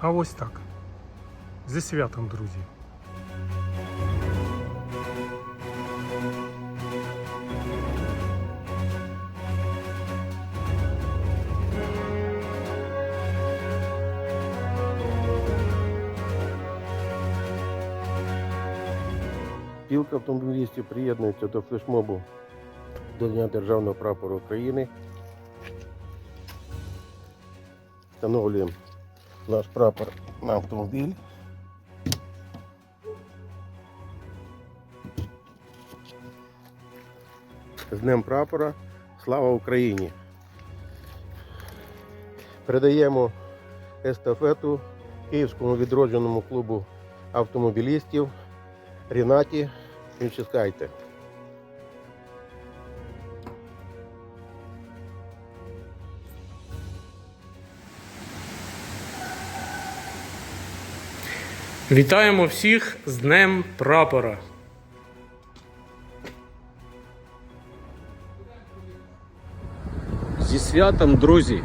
А ось так. Зі святом, друзі. Спілка автомобілістів приєднується до флешмобу до Дня Державного прапору України. Встановлюємо наш прапор на автомобіль. З Днем прапора. Слава Україні! Передаємо естафету Київському відродженому клубу автомобілістів Рінаті Вінческайте. Вітаємо всіх з Днем Прапора. Зі святом, друзі!